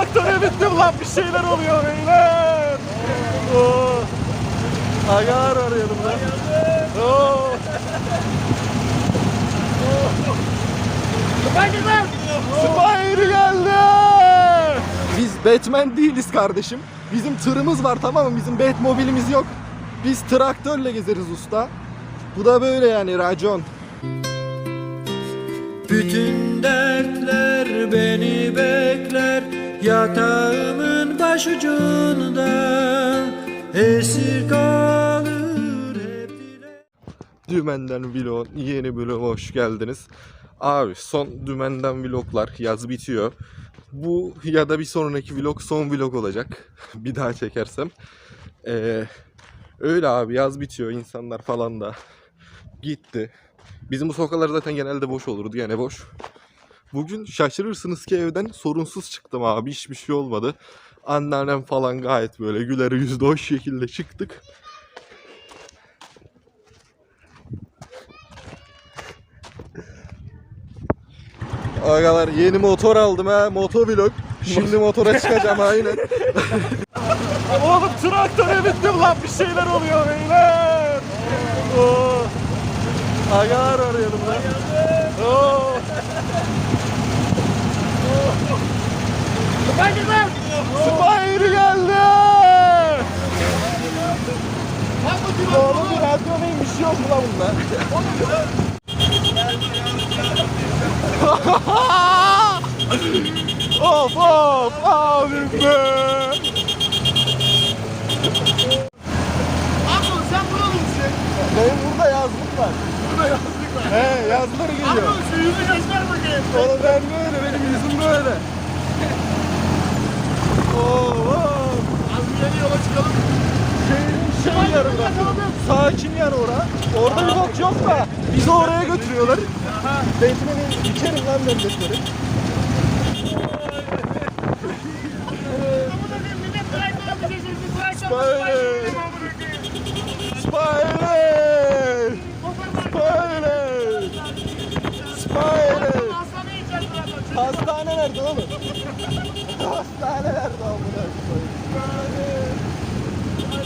traktöre bindim lan bir şeyler oluyor beyler. Oo. Agar var yanımda. Oo. Spiderman! Spire geldi. Biz Batman değiliz kardeşim. Bizim tırımız var tamam mı? Bizim Batmobilimiz yok. Biz traktörle gezeriz usta. Bu da böyle yani racon. Bütün dertler beni bekler Yatağımın başucunda Esir kalır hep dile Dümenden vlog, yeni vlog hoş geldiniz. Abi son dümenden vloglar yaz bitiyor. Bu ya da bir sonraki vlog son vlog olacak. bir daha çekersem. Ee, öyle abi yaz bitiyor insanlar falan da gitti. Bizim bu sokaklar zaten genelde boş olurdu gene boş. Bugün şaşırırsınız ki evden sorunsuz çıktım abi hiçbir şey olmadı. Anneannem falan gayet böyle güler yüzlü hoş şekilde çıktık. Agalar yeni motor aldım ha motovlog. Şimdi motora çıkacağım aynen. Oğlum traktöre bindim lan bir şeyler oluyor beyler. Oo. Agalar var yanımda. Oo. Spiderman! Spire geldi. Oğlum bir radyo neymiş yok mu lan bunda? of of abim be. Abi sen buralı mısın? Benim burada yazlık var. Burada yazlık var. He yazları geliyor. Abi şu yüzü göster bakayım. Oğlum ben böyle benim yüzüm böyle. Oo. Az bir yeni yola çıkalım. Şey, şey yarımda. Sakin yer ora. Orada bir bok yok da. Bizi oraya götürüyorlar. Batman'i içerim lan ben Batman'i. Böyle. Spider! Spider! Spider! Hastane nerede oğlum? Hastane nerede amına koyayım?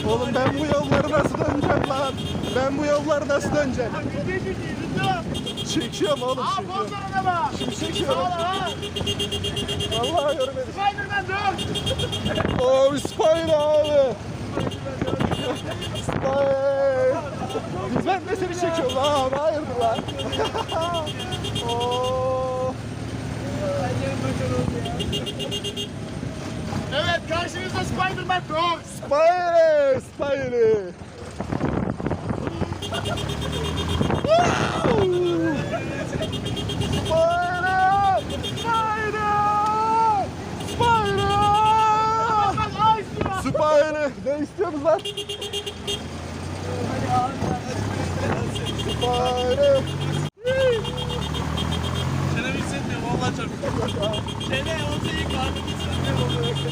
Oğlum ben bu yolları nasıl döneceğim lan? Ben bu yolları nasıl döneceğim? Çekiyorum oğlum çekiyorum. Şimdi çekiyorum. Vallahi görmedim. Abi Spider abi. Spider. Biz ben de seni çekiyorum lan hayırdır lan. Oo. Evet karşınızda Spiderman Pro. Spider, Spider. Spider, Spider, Spider. Spider. Ne istiyorsunuz lan? Spider.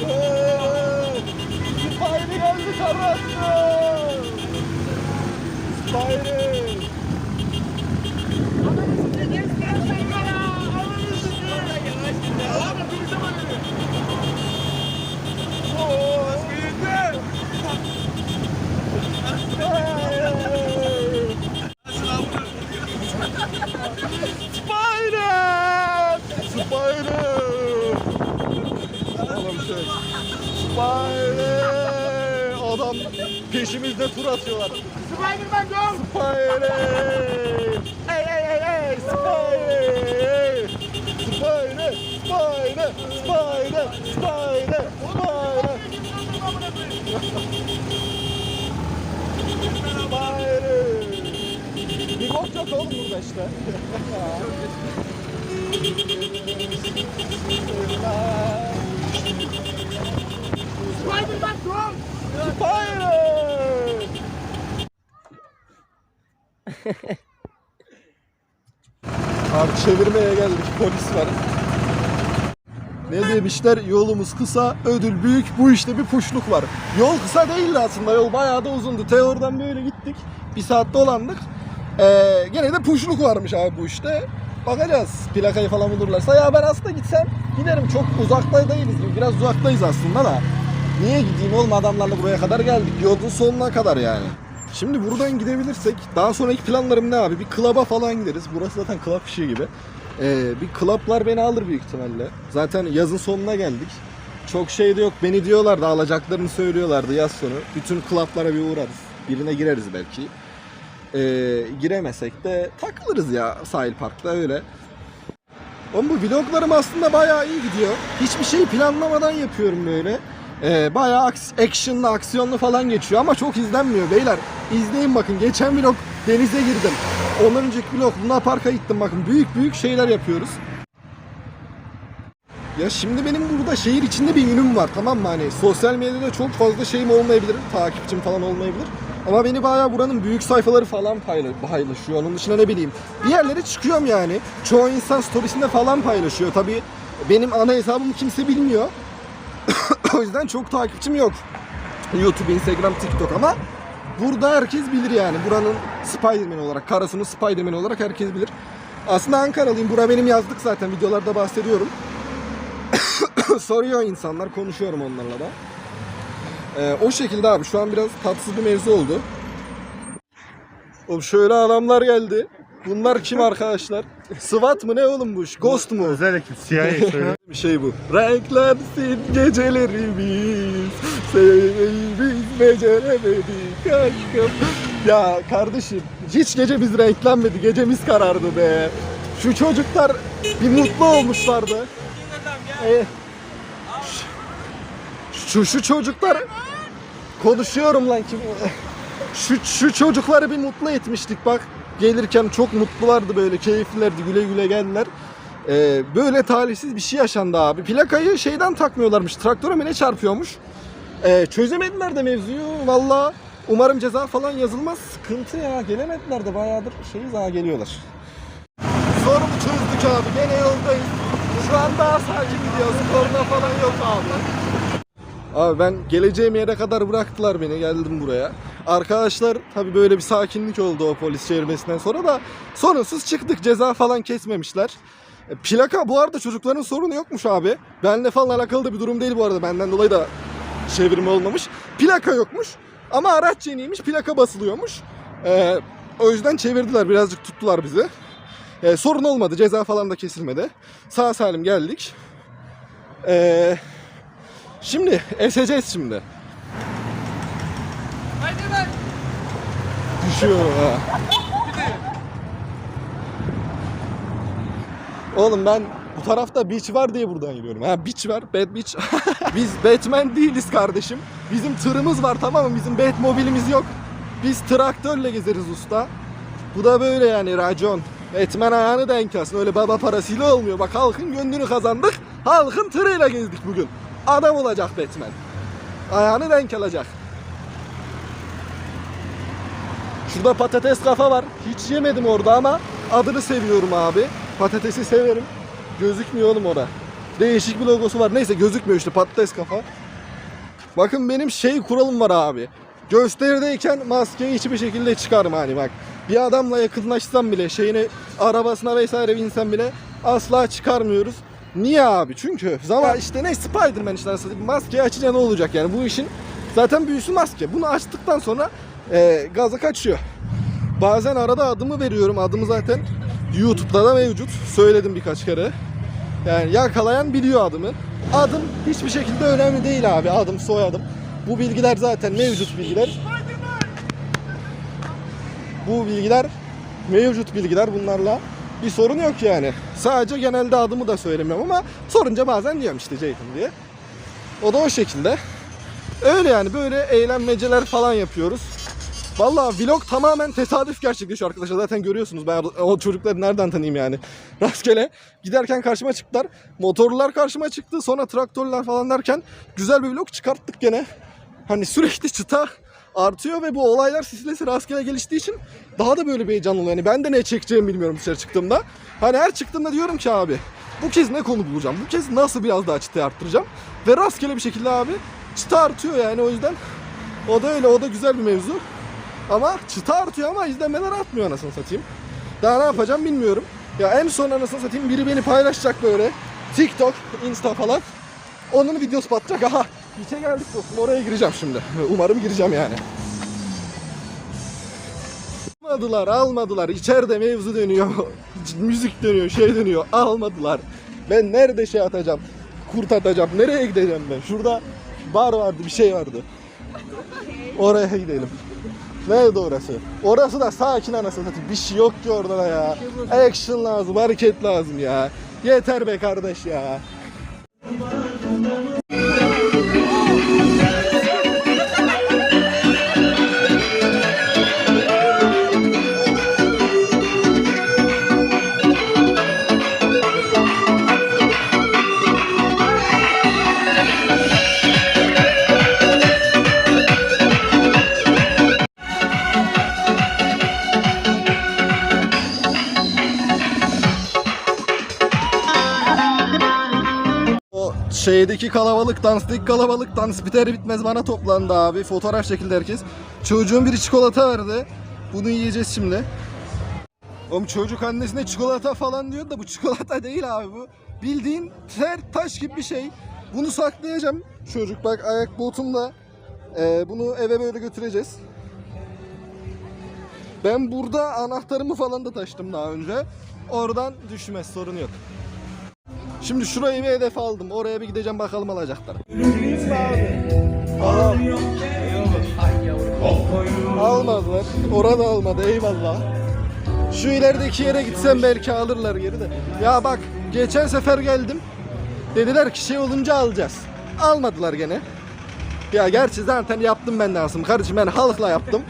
Hey, Spider geldi karattı. Spider. Spider! Spider! Oğlum şey. Spider! Adam peşimizde tur atıyorlar. Spiderman Go. Spider! Ey ey ey ey! Spider! Spider! Spider! Spider! Spider! Spider! Spider! Bir bok yok oğlum burada işte. Spiderman Go. Spider! Abi çevirmeye geldik polis var. Ne demişler yolumuz kısa ödül büyük bu işte bir puşluk var. Yol kısa değildi aslında yol bayağı da uzundu. Teoriden böyle gittik bir saat dolandık. Ee, gene de puşluk varmış abi bu işte. Bakacağız plakayı falan bulurlarsa. Ya ben aslında gitsem giderim. Çok uzakta değiliz. Biraz uzaktayız aslında da. Niye gideyim oğlum adamlarla buraya kadar geldik. Yolun sonuna kadar yani. Şimdi buradan gidebilirsek daha sonraki planlarım ne abi? Bir klaba falan gideriz. Burası zaten klab işi gibi. Ee, bir klaplar beni alır büyük ihtimalle. Zaten yazın sonuna geldik. Çok şey de yok. Beni diyorlardı alacaklarını söylüyorlardı yaz sonu. Bütün klaplara bir uğrarız. Birine gireriz belki. Ee, giremesek de takılırız ya sahil parkta öyle. Oğlum bu vloglarım aslında bayağı iyi gidiyor. Hiçbir şey planlamadan yapıyorum böyle. Ee, bayağı actionlı, aksiyonlu falan geçiyor ama çok izlenmiyor beyler. İzleyin bakın. Geçen vlog denize girdim. Ondan önceki vlog Luna Park'a gittim bakın. Büyük büyük şeyler yapıyoruz. Ya şimdi benim burada şehir içinde bir ünüm var tamam mı? Hani sosyal medyada çok fazla şeyim olmayabilir, takipçim falan olmayabilir. Ama beni bayağı buranın büyük sayfaları falan payla- paylaşıyor. Onun dışında ne bileyim. Bir yerlere çıkıyorum yani. Çoğu insan storiesinde falan paylaşıyor. Tabii benim ana hesabımı kimse bilmiyor. o yüzden çok takipçim yok. YouTube, Instagram, TikTok ama burada herkes bilir yani. Buranın Spider-Man olarak, Karasu'nun Spider-Man olarak herkes bilir. Aslında Ankaralıyım. Bura benim yazdık zaten. Videolarda bahsediyorum. Soruyor insanlar. Konuşuyorum onlarla da. Ee, o şekilde abi. Şu an biraz tatsız bir mevzu oldu. Oğlum şöyle adamlar geldi. Bunlar kim arkadaşlar? SWAT mı ne oğlum bu? Ghost mu? Özel ekip CIA söyle. bir şey bu. Renklensin gecelerimiz. Sevmeyi biz beceremedik aşkım. Ya kardeşim hiç gece biz renklenmedi. Gecemiz karardı be. Şu çocuklar bir mutlu olmuşlardı. Ee, şu, şu çocuklar konuşuyorum lan kim? Şu, şu çocukları bir mutlu etmiştik bak. Gelirken çok mutlulardı böyle keyiflilerdi güle güle geldiler. Ee, böyle talihsiz bir şey yaşandı abi. Plakayı şeyden takmıyorlarmış. Traktöre mi ne çarpıyormuş. Ee, çözemediler de mevzuyu. Valla umarım ceza falan yazılmaz. Sıkıntı ya. Gelemediler de bayağıdır şeyiz ha geliyorlar. Sorunu çözdük abi. Gene yoldayız. Şu an daha sakin gidiyoruz. Korna falan yok abi. Abi ben geleceğim yere kadar bıraktılar beni. Geldim buraya. Arkadaşlar tabii böyle bir sakinlik oldu o polis çevirmesinden sonra da sorunsuz çıktık. Ceza falan kesmemişler. E, Plaka bu arada çocukların sorunu yokmuş abi. Benle falan alakalı da bir durum değil bu arada. Benden dolayı da çevirme olmamış. Plaka yokmuş. Ama araç yeniymiş. Plaka basılıyormuş. E, o yüzden çevirdiler. Birazcık tuttular bizi. E, sorun olmadı. Ceza falan da kesilmedi. Sağ salim geldik. Eee Şimdi eseceğiz şimdi. Düşüyor ha. Oğlum ben bu tarafta beach var diye buradan yürüyorum. Ha beach var, bad beach. Biz Batman değiliz kardeşim. Bizim tırımız var tamam mı? Bizim Batmobilimiz yok. Biz traktörle gezeriz usta. Bu da böyle yani racon. Etmen ayağını denk alsın. Öyle baba parasıyla olmuyor. Bak halkın gönlünü kazandık. Halkın tırıyla gezdik bugün. Adam olacak Batman. Ayağını denk alacak. Şurada patates kafa var. Hiç yemedim orada ama adını seviyorum abi. Patatesi severim. Gözükmüyor oğlum orada. Değişik bir logosu var. Neyse gözükmüyor işte patates kafa. Bakın benim şey kuralım var abi. Gösterideyken maskeyi hiçbir şekilde çıkarma hani bak. Bir adamla yakınlaşsam bile şeyini arabasına vesaire binsem bile asla çıkarmıyoruz. Niye abi? Çünkü zaman işte ne Spiderman işte maskeyi açınca ne olacak yani bu işin zaten büyüsü maske. Bunu açtıktan sonra e, gaza kaçıyor. Bazen arada adımı veriyorum. Adımı zaten YouTube'da da mevcut. Söyledim birkaç kere. Yani yakalayan biliyor adımı. Adım hiçbir şekilde önemli değil abi. Adım, soyadım. Bu bilgiler zaten mevcut bilgiler. Bu bilgiler mevcut bilgiler bunlarla bir sorun yok yani. Sadece genelde adımı da söylemiyorum ama sorunca bazen diyorum işte Ceyhun diye. O da o şekilde. Öyle yani böyle eğlenmeceler falan yapıyoruz. Vallahi vlog tamamen tesadüf gerçekleşiyor arkadaşlar. Zaten görüyorsunuz ben o çocukları nereden tanıyayım yani. Rastgele giderken karşıma çıktılar. Motorlular karşıma çıktı. Sonra traktörler falan derken güzel bir vlog çıkarttık gene. Hani sürekli çıta artıyor ve bu olaylar silsilesi rastgele geliştiği için daha da böyle bir heyecan oluyor. Yani ben de ne çekeceğimi bilmiyorum dışarı çıktığımda. Hani her çıktığımda diyorum ki abi bu kez ne konu bulacağım? Bu kez nasıl biraz daha çıtayı arttıracağım? Ve rastgele bir şekilde abi çıta artıyor yani o yüzden o da öyle o da güzel bir mevzu. Ama çıta artıyor ama izlenmeler artmıyor anasını satayım. Daha ne yapacağım bilmiyorum. Ya en son anasını satayım biri beni paylaşacak böyle. TikTok, Insta falan. Onun videosu patlayacak. Aha Hiçe geldik dostum oraya gireceğim şimdi. Umarım gireceğim yani. Almadılar, almadılar. İçeride mevzu dönüyor. Müzik dönüyor, şey dönüyor. Almadılar. Ben nerede şey atacağım? Kurt atacağım. Nereye gideceğim ben? Şurada bar vardı, bir şey vardı. Oraya gidelim. Nerede orası? Orası da sakin anasını satayım. Bir şey yok ki orada da ya. Action lazım, hareket lazım ya. Yeter be kardeş ya. Şeydeki kalabalık, danstaki kalabalık dans biter bitmez bana toplandı abi. Fotoğraf çekildi herkes. Çocuğun biri çikolata verdi. Bunu yiyeceğiz şimdi. Oğlum çocuk annesine çikolata falan diyor da bu çikolata değil abi bu. Bildiğin ter taş gibi bir şey. Bunu saklayacağım. Çocuk bak ayak botumda. Ee, bunu eve böyle götüreceğiz. Ben burada anahtarımı falan da taşıdım daha önce. Oradan düşmez sorun yok. Şimdi şurayı bir hedef aldım. Oraya bir gideceğim bakalım alacaklar. Almadılar. Orada almadı. Eyvallah. Şu ilerideki yere gitsem belki alırlar geri de. Ya bak geçen sefer geldim. Dediler ki şey olunca alacağız. Almadılar gene. Ya gerçi zaten yaptım ben aslında. Kardeşim ben halkla yaptım.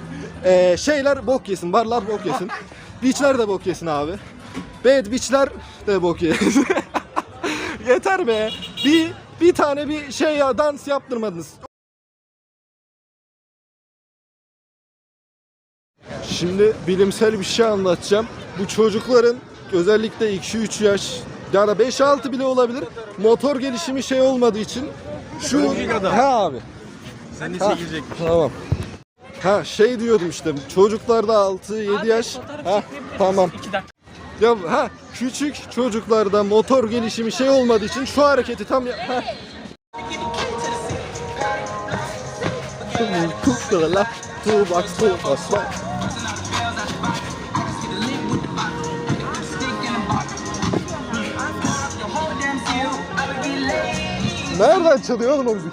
Ee, şeyler bok yesin. Barlar bok yesin. Beachler de bok yesin abi. Bad beachler de bok yesin. Yeter be. Bir bir tane bir şey ya dans yaptırmadınız. Şimdi bilimsel bir şey anlatacağım. Bu çocukların özellikle 2-3 yaş ya da 5-6 bile olabilir. Motor gelişimi şey olmadığı için şu ha abi. Sen Ha, Tamam. Ha şey diyordum işte çocuklarda 6-7 yaş. Ha tamam. Ya ha küçük çocuklarda motor gelişimi şey olmadığı için şu hareketi tam ya, ha. Nereden çalıyor oğlum o müzik?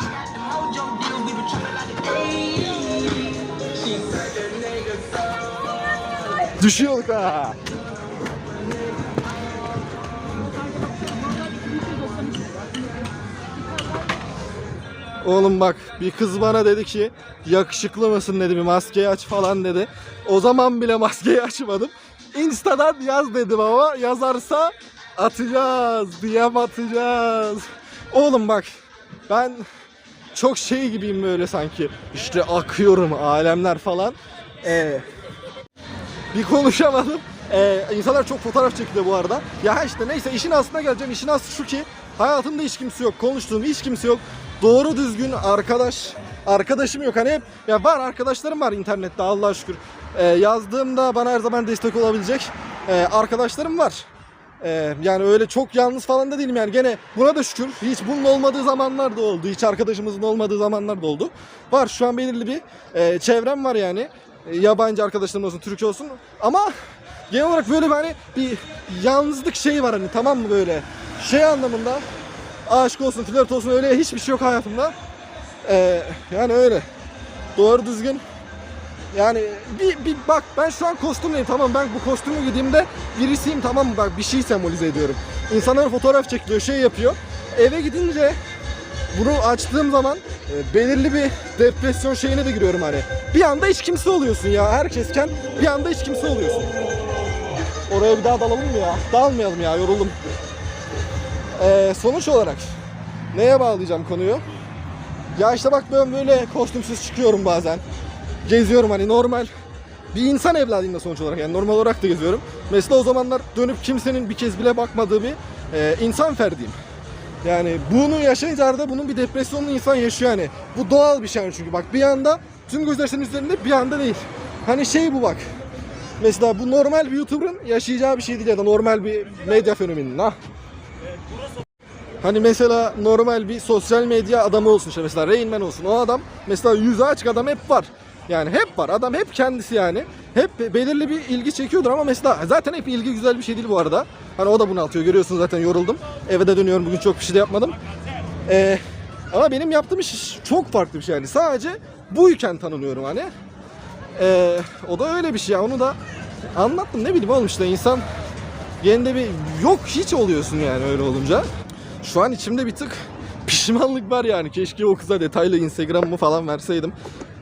Düşüyorduk ha. Oğlum bak bir kız bana dedi ki yakışıklı mısın dedi bir maskeyi aç falan dedi. O zaman bile maskeyi açmadım. Insta'dan yaz dedim ama yazarsa atacağız, DM atacağız. Oğlum bak ben çok şey gibiyim böyle sanki. İşte akıyorum alemler falan. Ee, bir konuşamadım. Ee, insanlar çok fotoğraf çekti bu arada. Ya işte neyse işin aslına geleceğim. İşin aslı şu ki hayatımda hiç kimse yok. Konuştuğum hiç kimse yok. Doğru düzgün arkadaş arkadaşım yok. Hani hep ya var arkadaşlarım var internette Allah'a şükür. Ee, yazdığımda bana her zaman destek olabilecek ee, arkadaşlarım var. Ee, yani öyle çok yalnız falan da değilim yani. Gene buna da şükür. Hiç bunun olmadığı zamanlar da oldu. Hiç arkadaşımızın olmadığı zamanlar da oldu. Var şu an belirli bir e, çevrem var yani. E, yabancı arkadaşlarım olsun Türk olsun. Ama genel olarak böyle bir hani bir yalnızlık şeyi var hani tamam mı böyle? Şey anlamında aşk olsun flört olsun öyle hiçbir şey yok hayatımda Ee, yani öyle doğru düzgün yani bir, bir bak ben şu an kostümleyim tamam ben bu kostümü giydiğimde birisiyim tamam mı bak bir şey sembolize ediyorum. İnsanlar fotoğraf çekiliyor şey yapıyor. Eve gidince bunu açtığım zaman e, belirli bir depresyon şeyine de giriyorum hani. Bir anda hiç kimse oluyorsun ya herkesken bir anda hiç kimse oluyorsun. Oraya bir daha dalalım mı ya? Dalmayalım ya yoruldum. Ee, sonuç olarak neye bağlayacağım konuyu? Ya işte bak ben böyle kostümsüz çıkıyorum bazen geziyorum hani normal bir insan evladıyım da sonuç olarak yani normal olarak da geziyorum. Mesela o zamanlar dönüp kimsenin bir kez bile bakmadığı bir e, insan ferdiyim. Yani bunu yaşayınca arada bunun bir depresyonlu insan yaşıyor yani. Bu doğal bir şey çünkü bak bir anda tüm senin üzerinde bir anda değil. Hani şey bu bak. Mesela bu normal bir YouTuber'ın yaşayacağı bir şey değil ya da normal bir medya fenomeninin ha. Hani mesela normal bir sosyal medya adamı olsun işte mesela Rain Man olsun o adam mesela yüzü açık adam hep var. Yani hep var adam hep kendisi yani. Hep be- belirli bir ilgi çekiyordur ama mesela zaten hep ilgi güzel bir şey değil bu arada. Hani o da bunaltıyor görüyorsunuz zaten yoruldum. Eve de dönüyorum bugün çok bir şey de yapmadım. Ee, ama benim yaptığım iş çok farklı bir şey yani. Sadece buyken tanınıyorum hani. Ee, o da öyle bir şey ya. Onu da anlattım ne bileyim oğlum işte insan yerinde bir yok hiç oluyorsun yani öyle olunca. Şu an içimde bir tık pişmanlık var yani. Keşke o kıza detaylı Instagram'ımı falan verseydim.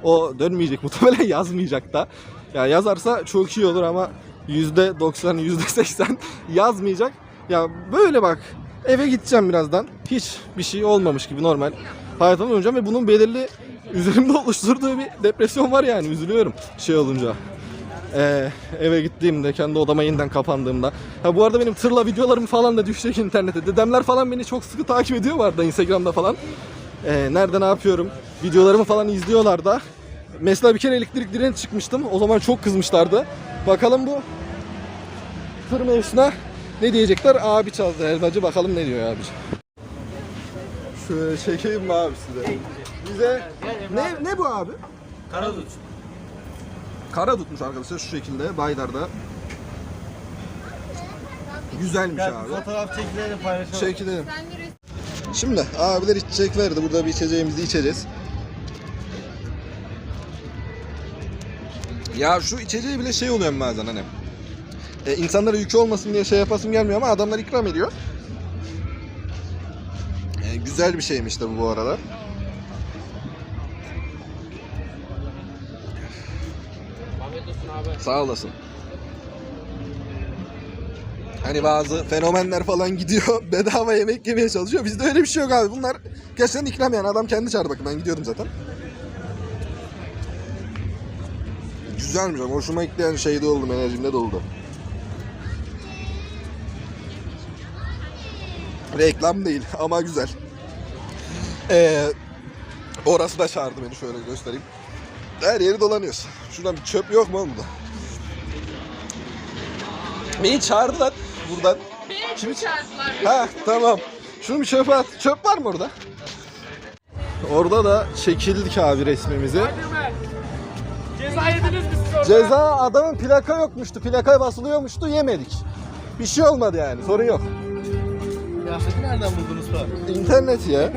O dönmeyecek muhtemelen yazmayacak da. Ya yazarsa çok iyi olur ama %90 %80 yazmayacak. Ya böyle bak eve gideceğim birazdan. Hiç bir şey olmamış gibi normal hayatıma döneceğim ve bunun belirli üzerimde oluşturduğu bir depresyon var yani üzülüyorum şey olunca. Ee, eve gittiğimde kendi odama yeniden kapandığımda. Ha bu arada benim tırla videolarım falan da düşecek internete. Dedemler falan beni çok sıkı takip ediyor vardı Instagram'da falan. Ee, nerede ne yapıyorum? Videolarımı falan izliyorlar da. Mesela bir kere elektrik direğine çıkmıştım. O zaman çok kızmışlardı. Bakalım bu tır mevzusuna ne diyecekler? Abi çaldı helvacı bakalım ne diyor abi. Şöyle çekeyim mi abi size? Bize ne ne bu abi? Karadut. Kara tutmuş arkadaşlar şu şekilde Baydar'da. Güzelmiş abi. Fotoğraf çekilelim paylaşalım. Çekilelim. Şimdi abiler içecek verdi. Burada bir içeceğimizi içeceğiz. Ya şu içeceği bile şey oluyor bazen hani. E, insanlara yük olmasın diye şey yapasım gelmiyor ama adamlar ikram ediyor. E, güzel bir şeymiş de bu bu aralar. Sağ olasın. Hani bazı fenomenler falan gidiyor bedava yemek yemeye çalışıyor. Bizde öyle bir şey yok abi. Bunlar gerçekten ikram yani. Adam kendi çağırdı bakın ben gidiyordum zaten. Güzelmiş ama hoşuma gitti yani şeyde oldum enerjimde doldu. Reklam değil ama güzel. Ee, orası da çağırdı beni şöyle göstereyim. Her yeri dolanıyoruz. Şuradan bir çöp yok mu oğlum burada? Beni çağırdılar buradan. Kimi çağırdılar? Ha tamam. Şunu bir çöpe at. Çöp var mı orada? Orada da çekildik abi resmimizi. Ceza yediniz mi siz orada? Ceza adamın plaka yokmuştu. Plaka basılıyormuştu yemedik. Bir şey olmadı yani sorun yok. Kıyafeti nereden buldunuz falan? İnternet ya.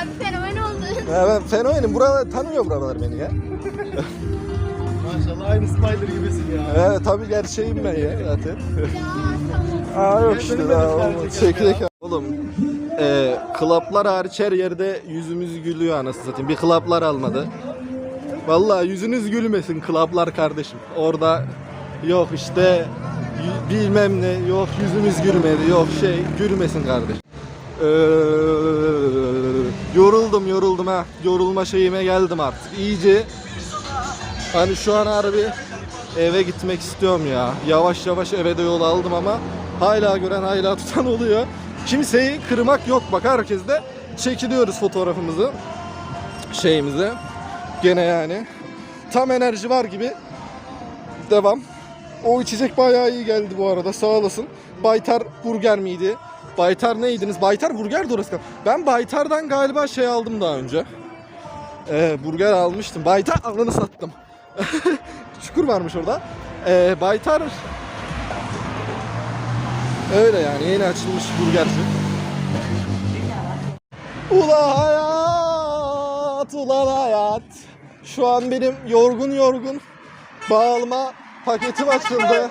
Abi fenomen oldun. Ya ben fenomenim. Buralar tanıyor buralar beni ya. Maşallah aynı Spider gibisin ya. Evet tabii gerçeğim ben ya zaten. Aa yok işte daha. Çekirdek Oğlum e, klaplar hariç her yerde yüzümüz gülüyor anasını satayım. Bir klaplar almadı. Vallahi yüzünüz gülmesin klaplar kardeşim. Orada yok işte bilmem ne yok yüzümüz gülmedi yok şey gülmesin kardeş. Ee, yoruldum yoruldum ha. Yorulma şeyime geldim artık. İyice Hani şu an harbi eve gitmek istiyorum ya. Yavaş yavaş eve de yol aldım ama hala gören hala tutan oluyor. Kimseyi kırmak yok bak herkes de çekiliyoruz fotoğrafımızı şeyimizi. Gene yani tam enerji var gibi. Devam. O içecek bayağı iyi geldi bu arada sağ olasın. Baytar burger miydi? Baytar neydiniz? Baytar burgerdi orası. Ben Baytar'dan galiba şey aldım daha önce. Ee, burger almıştım. Baytar ananı sattım. Çukur varmış orada. Ee, Baytar öyle yani yeni açılmış burgerci. Ula hayat, ulan hayat. Şu an benim yorgun yorgun bağlama paketim açıldı.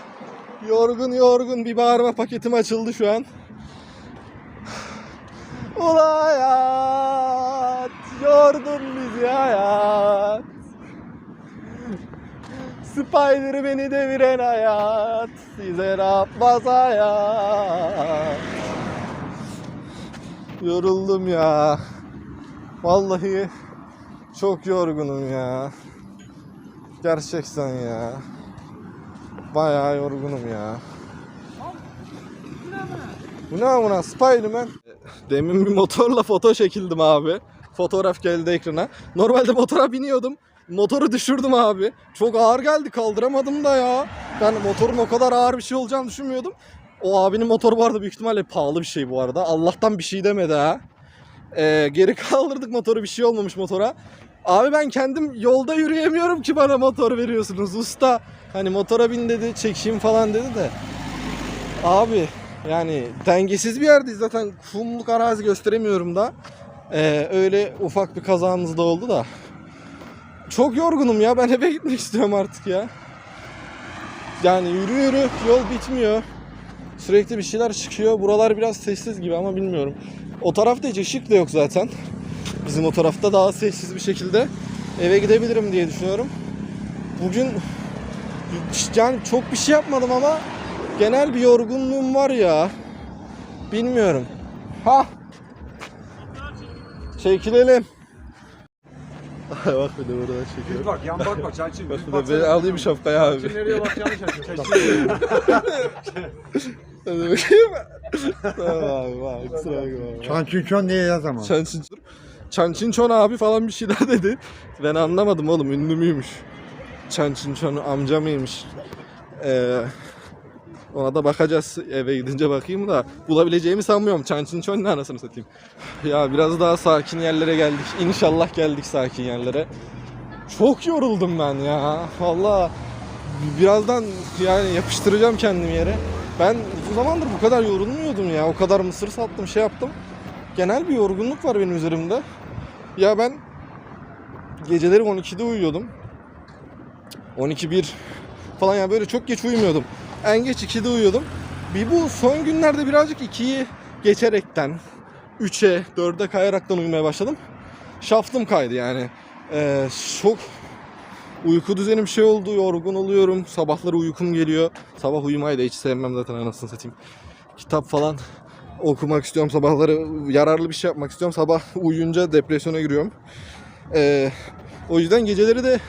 Yorgun yorgun bir bağırma paketim açıldı şu an. Ula hayat, yordun bizi hayat. Spider beni deviren hayat Size ne yapmaz hayat. Yoruldum ya. Vallahi çok yorgunum ya. Gerçekten ya. Bayağı yorgunum ya. Bu ne amına? Spiderman Demin bir motorla foto çekildim abi Fotoğraf geldi ekrana Normalde motora biniyordum motoru düşürdüm abi. Çok ağır geldi kaldıramadım da ya. Ben motorun o kadar ağır bir şey olacağını düşünmüyordum. O abinin motoru arada büyük ihtimalle pahalı bir şey bu arada. Allah'tan bir şey demedi ha. Ee, geri kaldırdık motoru bir şey olmamış motora. Abi ben kendim yolda yürüyemiyorum ki bana motor veriyorsunuz usta. Hani motora bin dedi çekeyim falan dedi de. Abi yani dengesiz bir yerdeyiz zaten kumluk arazi gösteremiyorum da. Ee, öyle ufak bir kazamız da oldu da. Çok yorgunum ya ben eve gitmek istiyorum artık ya. Yani yürü yürü yol bitmiyor. Sürekli bir şeyler çıkıyor. Buralar biraz sessiz gibi ama bilmiyorum. O tarafta hiç ışık da yok zaten. Bizim o tarafta daha sessiz bir şekilde eve gidebilirim diye düşünüyorum. Bugün yani çok bir şey yapmadım ama genel bir yorgunluğum var ya. Bilmiyorum. Ha. Çekilelim. Bak bir de buradan çekiyorum. Bak yan bakma Çançin. Bak bir de ben alayım şapkayı abi. Nereye bakacağını şaşırdım. Hadi bakayım. tamam abi bak kusura bakma abi. Çançınçon diye yaz ama. Çançin Çançinçon abi falan bir şeyler dedi. Ben anlamadım oğlum ünlü müymüş? Çançinçon amca mıymış? Ee, ona da bakacağız eve gidince bakayım da bulabileceğimi sanmıyorum. Çançinçon ne anasını satayım. Ya biraz daha sakin yerlere geldik. İnşallah geldik sakin yerlere. Çok yoruldum ben ya. Vallahi birazdan yani yapıştıracağım kendimi yere. Ben uzun zamandır bu kadar yorulmuyordum ya. O kadar mısır sattım şey yaptım. Genel bir yorgunluk var benim üzerimde. Ya ben geceleri 12'de uyuyordum. 12-1 falan ya böyle çok geç uyumuyordum. En geç 2'de uyuyordum. Bir bu son günlerde birazcık 2'yi geçerekten 3'e 4'e kayaraktan uyumaya başladım. Şaftım kaydı yani. Ee, çok uyku düzenim şey oldu, yorgun oluyorum. Sabahları uykum geliyor. Sabah uyumayı da hiç sevmem zaten anasını satayım. Kitap falan okumak istiyorum sabahları yararlı bir şey yapmak istiyorum sabah uyuyunca depresyona giriyorum Ee, o yüzden geceleri de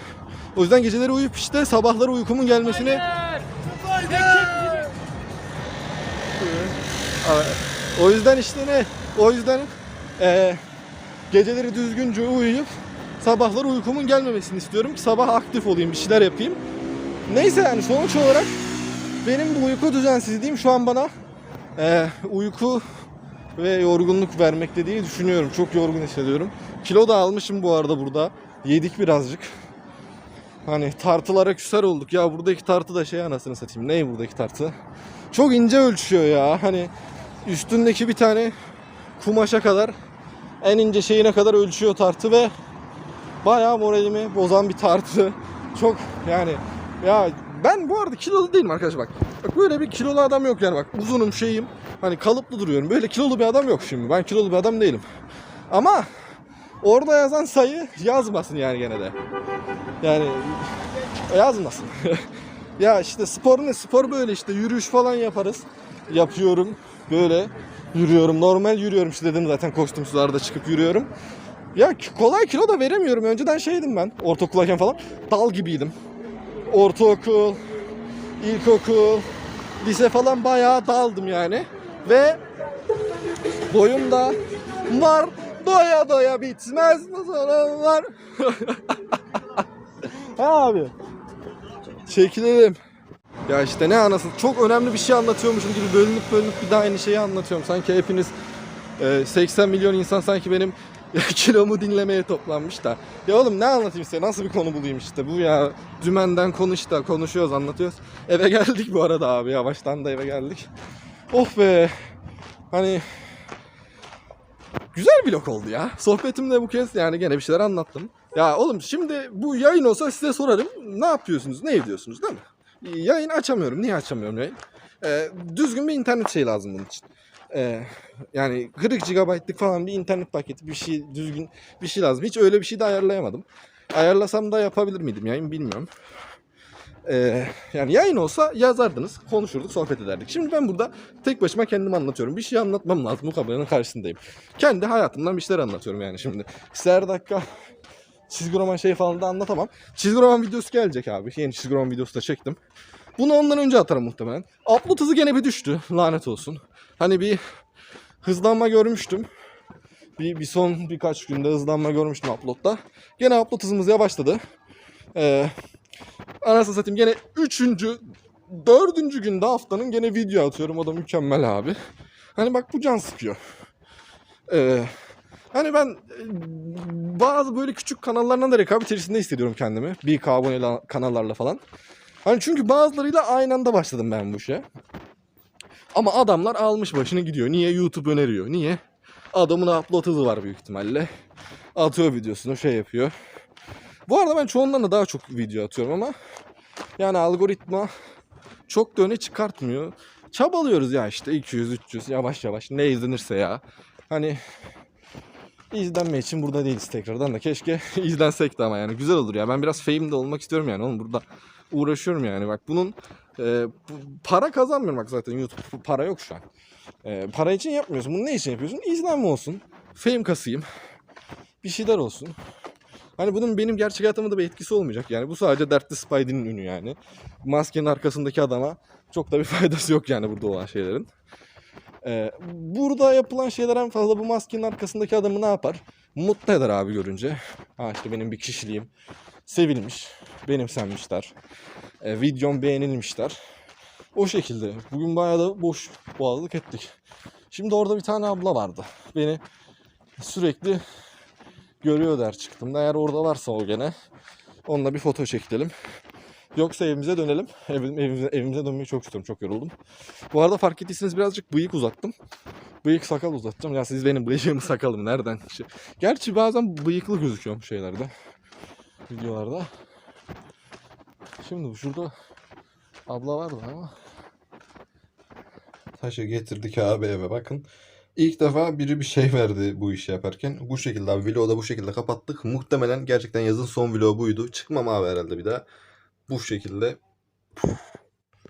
o yüzden geceleri uyuyup işte sabahları uykumun gelmesini o yüzden işte ne o yüzden ee, geceleri düzgünce uyuyup sabahları uykumun gelmemesini istiyorum ki sabah aktif olayım bir şeyler yapayım neyse yani sonuç olarak benim bu uyku düzensizliğim şu an bana ee, uyku ve yorgunluk vermekte diye düşünüyorum. Çok yorgun hissediyorum. Kilo da almışım bu arada burada. Yedik birazcık. Hani tartılara küser olduk. Ya buradaki tartı da şey anasını satayım. Ney buradaki tartı? Çok ince ölçüyor ya. Hani üstündeki bir tane kumaşa kadar en ince şeyine kadar ölçüyor tartı ve bayağı moralimi bozan bir tartı. Çok yani ya ben bu arada kilolu değilim arkadaşlar bak. Bak böyle bir kilolu adam yok yani bak uzunum şeyim. Hani kalıplı duruyorum. Böyle kilolu bir adam yok şimdi. Ben kilolu bir adam değilim. Ama orada yazan sayı yazmasın yani gene de. Yani yazmasın. ya işte spor ne? Spor böyle işte yürüyüş falan yaparız. Yapıyorum. Böyle yürüyorum. Normal yürüyorum işte dedim zaten koştum sularda çıkıp yürüyorum. Ya kolay kilo da veremiyorum. Önceden şeydim ben ortaokuldayken falan. Dal gibiydim. Ortaokul, ilkokul, lise falan bayağı daldım yani. Ve boyum da var. Doya doya bitmez bu sorunlar. ha abi. Çekilelim. Ya işte ne anasını çok önemli bir şey anlatıyormuşum gibi bölünüp bölünüp bir daha aynı şeyi anlatıyorum. Sanki hepiniz e, 80 milyon insan sanki benim kilomu dinlemeye toplanmış da. Ya oğlum ne anlatayım size nasıl bir konu bulayım işte bu ya. Dümenden konuş da konuşuyoruz anlatıyoruz. Eve geldik bu arada abi yavaştan da eve geldik. Oh be. Hani güzel bir vlog oldu ya. Sohbetimde bu kez yani gene bir şeyler anlattım. Ya oğlum şimdi bu yayın olsa size sorarım. Ne yapıyorsunuz? Ne ediyorsunuz değil mi? Yayın açamıyorum. Niye açamıyorum yayın? Ee, düzgün bir internet şey lazım bunun için. Ee, yani 40 GB'lık falan bir internet paketi bir şey düzgün bir şey lazım. Hiç öyle bir şey de ayarlayamadım. Ayarlasam da yapabilir miydim yayın bilmiyorum. Ee, yani yayın olsa yazardınız, konuşurduk, sohbet ederdik. Şimdi ben burada tek başıma kendim anlatıyorum. Bir şey anlatmam lazım. Bu kameranın karşısındayım. Kendi hayatımdan bir şeyler anlatıyorum yani şimdi. Size her dakika çizgi roman şey falan da anlatamam. Çizgi roman videosu gelecek abi. Yeni çizgi roman videosu da çektim. Bunu ondan önce atarım muhtemelen. Upload hızı gene bir düştü. Lanet olsun. Hani bir hızlanma görmüştüm. Bir, bir son birkaç günde hızlanma görmüştüm upload'da. Gene upload hızımız yavaşladı. Ee, anasını satayım gene üçüncü, dördüncü günde haftanın gene video atıyorum. O da mükemmel abi. Hani bak bu can sıkıyor. Ee, hani ben e, bazı böyle küçük kanallardan da rekabet içerisinde hissediyorum kendimi. Bir aboneli kanallarla falan. Hani çünkü bazılarıyla aynı anda başladım ben bu işe. Ama adamlar almış başını gidiyor. Niye? YouTube öneriyor. Niye? Adamın upload hızı var büyük ihtimalle. Atıyor videosunu şey yapıyor. Bu arada ben çoğundan da daha çok video atıyorum ama yani algoritma çok da öne çıkartmıyor. Çabalıyoruz ya işte 200-300 yavaş yavaş ne izlenirse ya. Hani izlenme için burada değiliz tekrardan da keşke izlensek de ama yani güzel olur ya. Ben biraz fame de olmak istiyorum yani oğlum burada uğraşıyorum yani bak bunun e, para kazanmıyorum bak zaten YouTube para yok şu an. E, para için yapmıyorsun. Bunu ne için yapıyorsun? İzlenme olsun. Fame kasayım. Bir şeyler olsun. Hani bunun benim gerçek hayatımda da bir etkisi olmayacak. Yani bu sadece dertli Spidey'nin ünü yani. Maskenin arkasındaki adama çok da bir faydası yok yani burada olan şeylerin. Ee, burada yapılan şeyler en fazla bu maskenin arkasındaki adamı ne yapar? Mutlu eder abi görünce. Ha işte benim bir kişiliğim sevilmiş, benimsenmişler. Ee, videom beğenilmişler. O şekilde. Bugün bayağı da boş boğazlık ettik. Şimdi orada bir tane abla vardı. Beni sürekli görüyor der çıktım. Eğer orada varsa o gene onunla bir foto çekelim. Yoksa evimize dönelim. Evim, evimize, evimize dönmeyi çok istiyorum. Çok yoruldum. Bu arada fark ettiyseniz birazcık bıyık uzattım. Bıyık sakal uzatacağım. Ya siz benim bıyığımı sakalım nereden? Gerçi bazen bıyıklı gözüküyorum şeylerde. Videolarda. Şimdi şurada abla vardı ama. Taşı getirdik abi eve bakın. İlk defa biri bir şey verdi bu işi yaparken. Bu şekilde abi vlogu da bu şekilde kapattık. Muhtemelen gerçekten yazın son vlogu buydu. Çıkmam abi herhalde bir daha. Bu şekilde.